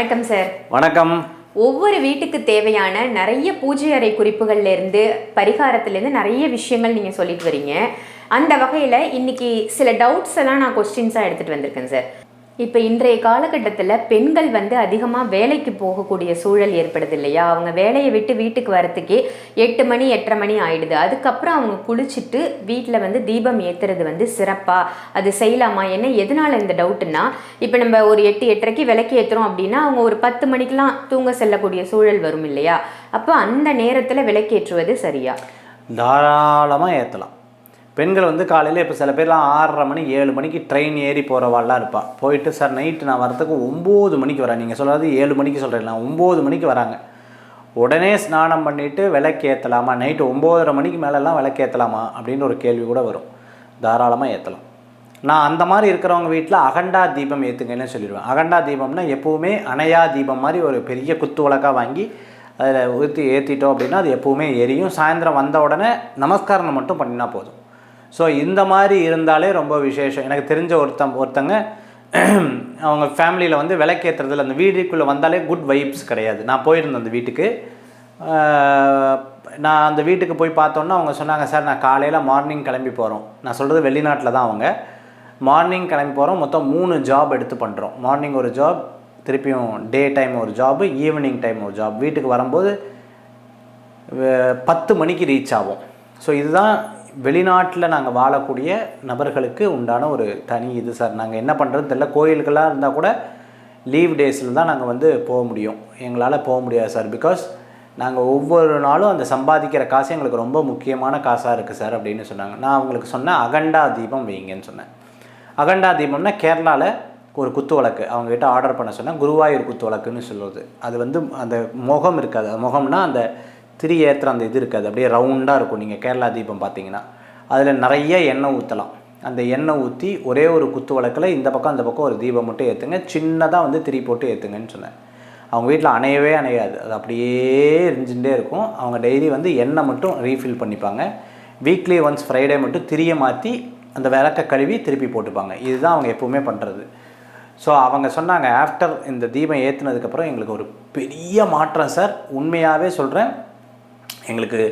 வணக்கம் சார் வணக்கம். ஒவ்வொரு வீட்டுக்கு தேவையான நிறைய பூஜை அறை குறிப்புகள்ல இருந்து பரிகாரத்துல இருந்து நிறைய விஷயங்கள் நீங்க சொல்லிட்டு வரீங்க. அந்த வகையில இன்னைக்கு சில டவுட்ஸ் எல்லாம் நான் கொஸ்டின்ஸா எடுத்துட்டு வந்திருக்கேன் சார் இப்போ இன்றைய காலகட்டத்தில் பெண்கள் வந்து அதிகமாக வேலைக்கு போகக்கூடிய சூழல் ஏற்படுது இல்லையா? அவங்க வேலையை விட்டு வீட்டுக்கு வரத்துக்கே எட்டு மணி எட்டரை மணி ஆயிடுது. அதுக்கப்புறம் அவங்க குளிச்சுட்டு வீட்டில் வந்து தீபம் ஏற்றுறது வந்து சிறப்பாக அது செய்யலாமா? என்ன? எதனால் இந்த டவுட்டுன்னா இப்போ நம்ம ஒரு எட்டு எட்டரைக்கு விளக்கு ஏற்றுறோம் அப்படின்னா அவங்க ஒரு பத்து மணிக்கெலாம் தூங்க செல்லக்கூடிய சூழல் வரும் இல்லையா? அப்போ அந்த நேரத்தில் விளக்கேற்றுவது சரியா? தாராளமாக ஏற்றலாம் பெண்கள் வந்து காலையில் இப்போ சில பேர்லாம் ஆறரை மணி ஏழு மணிக்கு ட்ரெயின் ஏறி போகிறவாள்லாம் இருப்பாள் போயிட்டு சார் நைட்டு நான் வரத்துக்கு ஒம்பது மணிக்கு வரேன். நீங்கள் சொல்கிறது ஏழு மணிக்கு சொல்கிறேன் ஒம்பது மணிக்கு வராங்க. உடனே ஸ்நானம் பண்ணிவிட்டு விளக்கு ஏற்றலாமா நைட்டு ஒம்போதரை மணிக்கு மேலெல்லாம் விளக்கு ஏற்றலாமா அப்படின்னு ஒரு கேள்வி கூட வரும். தாராளமாக ஏற்றலாம் நான் அந்த மாதிரி இருக்கிறவங்க வீட்டில் அகண்டா தீபம் ஏற்றுங்கன்னு சொல்லிடுவேன். அகண்டா தீபம்னா எப்போவுமே அணையா தீபம் மாதிரி ஒரு பெரிய குத்து விளக்காக வாங்கி அதில் ஊற்றி ஏற்றிட்டோம் அப்படின்னா அது எப்போவுமே எரியும். சாயந்தரம் வந்த உடனே நமஸ்காரம் மட்டும் பண்ணினா போதும். ஸோ இந்த மாதிரி இருந்தாலே ரொம்ப விசேஷம். எனக்கு தெரிஞ்ச ஒருத்தம் ஒருத்தங்க அவங்க ஃபேமிலியில் வந்து விளக்கேற்றுறதுல அந்த வீட்டுக்குள்ளே வந்தாலே குட் வைப்ஸ் கிடையாது. நான் போயிருந்தேன் அந்த வீட்டுக்கு. நான் அந்த வீட்டுக்கு போய் பார்த்தோன்னா அவங்க சொன்னாங்க சார் நான் காலையில் மார்னிங் கிளம்பி போகிறோம் நான் சொல்கிறது வெளிநாட்டில் தான் அவங்க. மார்னிங் கிளம்பி போகிறோம் மொத்தம் மூணு ஜாப் எடுத்து பண்ணுறோம் மார்னிங் ஒரு ஜாப் திருப்பியும் டே டைம் ஒரு ஜாப் ஈவினிங் டைம் ஒரு ஜாப் வீட்டுக்கு வரும்போது பத்து மணிக்கு ரீச் ஆகும் ஸோ இதுதான் வெளிநாட்டில் நாங்கள் வாழக்கூடிய நபர்களுக்கு உண்டான ஒரு தனி இது சார். நாங்கள் என்ன பண்ணுறது தெரியல. கோயிலுக்கெல்லாம் இருந்தால் கூட லீவ் டேஸில் தான் நாங்கள் வந்து போக முடியும். எங்களால் போக முடியாது சார். பிகாஸ் நாங்கள் ஒவ்வொரு நாளும் அந்த சம்பாதிக்கிற காசு எங்களுக்கு ரொம்ப முக்கியமான காசாக இருக்குது சார் அப்படின்னு சொன்னாங்க. நான் அவங்களுக்கு சொன்னேன் அகண்டா தீபம் வைங்கன்னு சொன்னேன். அகண்டா தீபம்னா கேரளாவில் ஒரு குத்து விளக்கு அவங்ககிட்ட ஆர்டர் பண்ண சொன்னால் குருவாயூர் குத்து விளக்குன்னு சொல்லுவது அது வந்து அந்த முகம் இருக்காது. முகம்னா அந்த திரி ஏற்றுற அந்த இது இருக்காது. அப்படியே ரவுண்டாக இருக்கும். நீங்கள் கேரளா தீபம் பார்த்தீங்கன்னா. அதில் நிறைய எண்ணெய் ஊற்றலாம் அந்த எண்ணெய் ஊற்றி ஒரே ஒரு குத்து வழக்கில் இந்த பக்கம் அந்த பக்கம் ஒரு தீபம் மட்டும் ஏற்றுங்க சின்னதாக வந்து திரி போட்டு ஏற்றுங்கன்னு சொன்னேன். அவங்க வீட்டில் அணையவே அணையாது. அது அப்படியே எரிஞ்சுட்டே இருக்கும். அவங்க டெய்லி வந்து எண்ணெய் மட்டும் ரீஃபில் பண்ணிப்பாங்க. வீக்லி ஒன்ஸ் ஃப்ரைடே மட்டும் திரியை மாற்றி அந்த விளக்க கழுவி திருப்பி போட்டுப்பாங்க. இதுதான் அவங்க எப்போவுமே பண்ணுறது ஸோ அவங்க சொன்னாங்க ஆஃப்டர் இந்த தீபம் ஏற்றுனதுக்கப்புறம் எங்களுக்கு ஒரு பெரிய மாற்றம் சார் உண்மையாகவே சொல்கிறேன் எங்களுக்கு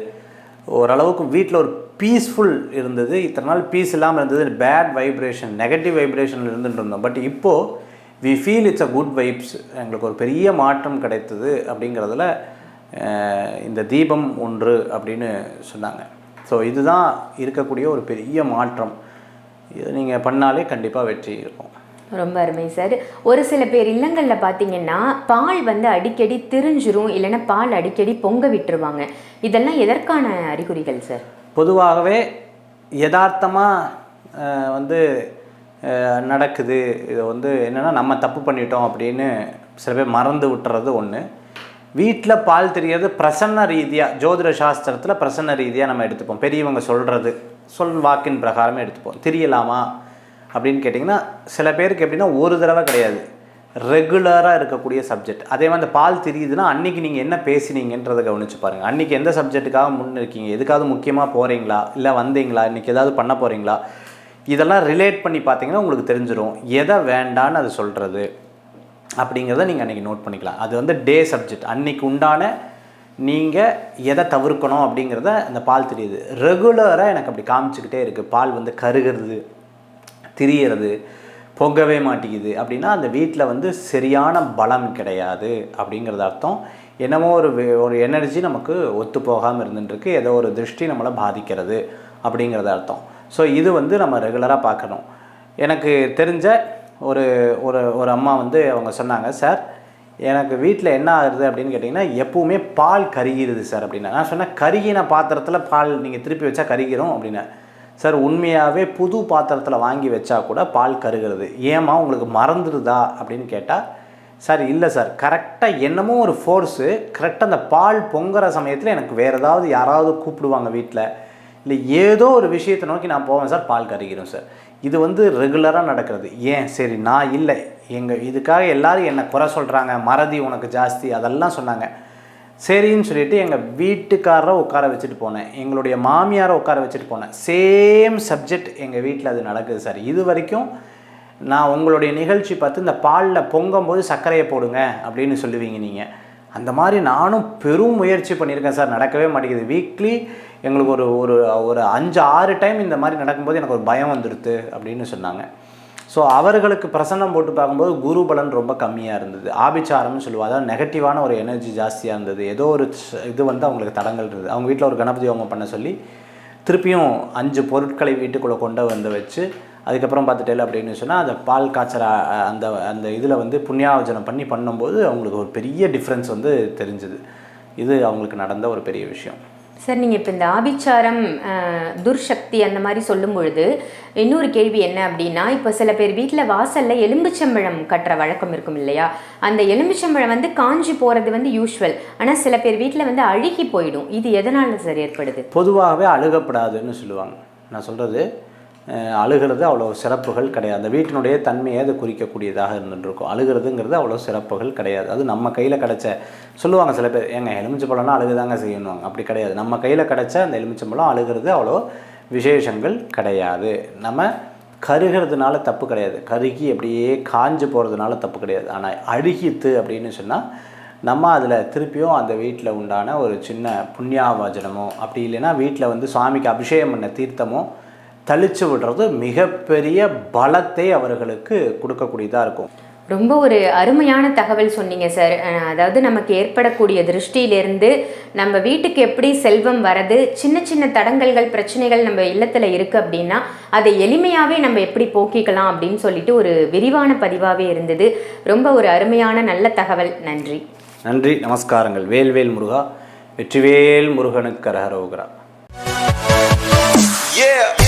ஓரளவுக்கு வீட்டில் ஒரு பீஸ்ஃபுல் இருந்தது. இத்தனை நாள் பீஸ் இல்லாமல் இருந்தது. பேட் வைப்ரேஷன் நெகட்டிவ் வைப்ரேஷன் இருந்துட்டு இருந்தோம். பட் இப்போது we feel it's a good vibes எங்களுக்கு ஒரு பெரிய மாற்றம் கிடைத்தது அப்படிங்கிறதுல இந்த தீபம் ஒன்று அப்படின்னு சொன்னாங்க. ஸோ இதுதான் இருக்கக்கூடிய ஒரு பெரிய மாற்றம். இது நீங்கள் பண்ணாலே கண்டிப்பாக வெற்றி இருக்கும். ரொம்ப அருமை சார் ஒரு சில பேர் இல்லங்களில் பார்த்தீங்கன்னா பால் வந்து அடிக்கடி திரிஞ்சிரும் இல்லைன்னா பால் அடிக்கடி பொங்க விட்டுருவாங்க. இதெல்லாம் எதற்கான அறிகுறிகள் சார் பொதுவாகவே யதார்த்தமாக வந்து நடக்குது. இது வந்து என்னென்னா நம்ம தப்பு பண்ணிட்டோம் அப்படின்னு சில பேர் மறந்து விட்டுறது ஒன்று வீட்டில் பால் தெரியறது பிரசன்ன ரீதியாக ஜோதிட சாஸ்திரத்தில் பிரசன்ன ரீதியாக நம்ம எடுத்துப்போம். பெரியவங்க சொல்கிறது சொல் வாக்கின் பிரகாரமே எடுத்துப்போம். தெரியலாமா? அப்படின்னு கேட்டிங்கன்னா சில பேருக்கு எப்படின்னா ஒரு தடவை கிடையாது. ரெகுலராக இருக்கக்கூடிய சப்ஜெக்ட் அதே மாதிரி அந்த பால் தெரியுதுன்னா அன்றைக்கி நீங்கள் என்ன பேசினீங்கன்றதை கவனிச்சு பாருங்கள் அன்றைக்கி எந்த சப்ஜெக்ட்டுக்காக முன்னிருக்கீங்க எதுக்காவது முக்கியமாக போகிறீங்களா இல்லை வந்தீங்களா? இன்றைக்கி ஏதாவது பண்ண போகிறீங்களா இதெல்லாம் ரிலேட் பண்ணி பார்த்தீங்கன்னா உங்களுக்கு தெரிஞ்சிடும் எதை வேண்டான்னு அது சொல்கிறது அப்படிங்கிறத நீங்கள் அன்றைக்கி நோட் பண்ணிக்கலாம். அது வந்து டே சப்ஜெக்ட் அன்றைக்கி உண்டான நீங்கள் எதை தவிர்க்கணும் அப்படிங்கிறத அந்த பால் தெரியுது. ரெகுலராக எனக்கு அப்படி காமிச்சிக்கிட்டே இருக்குது பால் வந்து கருகிறது. திரியறது பொங்கவே மாட்டேங்குது அப்படின்னா அந்த வீட்டில் வந்து சரியான பலம் கிடையாது அப்படிங்கிறது அர்த்தம். என்னமோ ஒரு வே- ஒரு எனர்ஜி நமக்கு ஒத்து போகாமல் இருந்துட்டுருக்கு ஏதோ ஒரு திருஷ்டி நம்மளை பாதிக்கிறது அப்படிங்கிறது அர்த்தம். ஸோ இது வந்து நம்ம ரெகுலராக பார்க்கணும். எனக்கு தெரிஞ்ச ஒரு ஒரு ஒரு அம்மா வந்து அவங்க சொன்னாங்க சார் எனக்கு வீட்டில் என்ன ஆகுது? அப்படின்னு கேட்டிங்கன்னா எப்போவுமே பால் கருகிருது சார் அப்படின்னா. நான் சொன்னேன் கருகின பாத்திரத்தில் பால் நீங்கள் திருப்பி வச்சா கருகிறோம் அப்படின்னு சார் உண்மையாகவே புது பாத்திரத்தில் வாங்கி வச்சா கூட பால் கருகிறது. ஏமா உங்களுக்கு மறந்துடுதா? அப்படின்னு கேட்டால் சார் இல்லை சார். கரெக்டாக என்னமோ ஒரு ஃபோர்ஸு கரெக்டாக அந்த பால் பொங்குற சமயத்தில் எனக்கு வேறு ஏதாவது யாராவது கூப்பிடுவாங்க வீட்டில் இல்லை ஏதோ ஒரு விஷயத்தை நோக்கி நான் போவேன் சார் பால் கருகிறோம் சார். இது வந்து ரெகுலராக நடக்கிறது. ஏன்? சரி நான் இல்லை. எங்கள் இதுக்காக எல்லாரும் என்னை குறை சொல்கிறாங்க மறதி உனக்கு ஜாஸ்தி. அதெல்லாம் சொன்னாங்க. சரின்னு சொல்லிட்டு எங்கள் வீட்டுக்காரரை உட்கார வச்சுட்டு போனேன். எங்களுடைய மாமியாரை உட்கார வச்சுட்டு போனேன். சேம் சப்ஜெக்ட் எங்கள் வீட்டில் அது நடக்குது சார். இது வரைக்கும் நான் உங்களுடைய நிகழ்ச்சி பார்த்து இந்த பாலில் பொங்கும்போது சர்க்கரையை போடுங்க அப்படின்னு சொல்லுவீங்க நீங்கள் அந்த மாதிரி நானும் பெரும் முயற்சி பண்ணியிருக்கேன் சார். நடக்கவே மாட்டேங்குது. வீக்லி எங்களுக்கு ஒரு ஒரு ஒரு அஞ்சு ஆறு டைம் இந்த மாதிரி நடக்கும்போது எனக்கு ஒரு பயம் வந்துடுது அப்படின்னு சொன்னாங்க. ஸோ அவர்களுக்கு பிரசன்னம் போட்டு பார்க்கும்போது குரு பலன் ரொம்ப கம்மியாக இருந்தது. ஆபிச்சாரம்னு சொல்லுவாங்க. அதாவது நெகட்டிவான ஒரு எனர்ஜி ஜாஸ்தியாக இருந்தது. ஏதோ ஒரு இது வந்து அவங்களுக்கு தடங்கள் இருந்தது. அவங்க வீட்டில் ஒரு கணபதி ஹோமம் பண்ண சொல்லி திருப்பியும் அஞ்சு பொருட்களை வீட்டுக்குள்ளே கொண்டு வந்து வச்சு அதுக்கப்புறம் பார்த்துட்டேல அப்படின்னு சொன்னால் அந்த பால் காய்ச்சற அந்த அந்த இதில் வந்து புண்ணியாவஜனம் பண்ணி பண்ணும்போது அவங்களுக்கு ஒரு பெரிய டிஃப்ரென்ஸ் வந்து தெரிஞ்சுது. இது அவங்களுக்கு நடந்த ஒரு பெரிய விஷயம். சார் நீங்கள் இப்போ இந்த ஆபிச்சாரம் துர்சக்தி அந்த மாதிரி சொல்லும் பொழுது இன்னொரு கேள்வி என்ன அப்படின்னா இப்போ சில பேர் வீட்டில் வாசலில் எலும்புச்சம்பழம் கட்டுற வழக்கம் இருக்கும் இல்லையா? அந்த எலும்புச்சம்பழம் வந்து காஞ்சி போகிறது வந்து யூஷுவல் ஆனால் சில பேர் வீட்டில் வந்து அழுகி போயிடும். இது எதனால் சார் ஏற்படுது? பொதுவாகவே அழுகப்படாதுன்னு சொல்லுவாங்க. நான் சொல்கிறது அழுகிறது அவ்வளோ சிறப்புகள் கிடையாது. அந்த வீட்டினுடைய தன்மையை அது குறிக்கக்கூடியதாக இருந்துருக்கும் அழுகிறதுங்கிறது அவ்வளோ சிறப்புகள் கிடையாது. அது நம்ம கையில் கிடைச்ச சொல்லுவாங்க சில பேர் ஏங்க எலுமிச்சம்பழம்னா அழுகுதாங்க செய்யணுவாங்க அப்படி கிடையாது. நம்ம கையில் கிடச்ச அந்த எலுமிச்சம்பழம் அழுகிறது அவ்வளோ விசேஷங்கள் கிடையாது. நம்ம கருகிறதுனால தப்பு கிடையாது. கருகி அப்படியே காஞ்சு போகிறதுனால தப்பு கிடையாது. ஆனால் அழுகித்து அப்படின்னு சொன்னால் நம்ம அதில் திருப்பியும் அந்த வீட்டில் உண்டான ஒரு சின்ன புண்ணியாவஜனமோ அப்படி இல்லைன்னா வீட்டில் வந்து சுவாமிக்கு அபிஷேகம் பண்ண தீர்த்தமோ தளிச்சு விடுறது மிகப்பெரிய பலத்தை அவர்களுக்கு கொடுக்கக்கூடியதாக இருக்கும். ரொம்ப ஒரு அருமையான தகவல் சொன்னீங்க சார். அதாவது நமக்கு ஏற்படக்கூடிய திருஷ்டியிலிருந்து நம்ம வீட்டுக்கு எப்படி செல்வம் வரது சின்ன சின்ன தடங்கல்கள் பிரச்சனைகள் நம்ம இல்லத்தில் இருக்குது அப்படின்னா அதை எளிமையாகவே நம்ம எப்படி போக்கிக்கலாம் அப்படின்னு சொல்லிட்டு ஒரு விரிவான பதிவாகவே இருந்தது. ரொம்ப ஒரு அருமையான நல்ல தகவல். நன்றி. நன்றி. நமஸ்காரங்கள். வேல்வேல் முருகா வெற்றிவேல் முருகனுக்கு கரகரோகரா Yeah.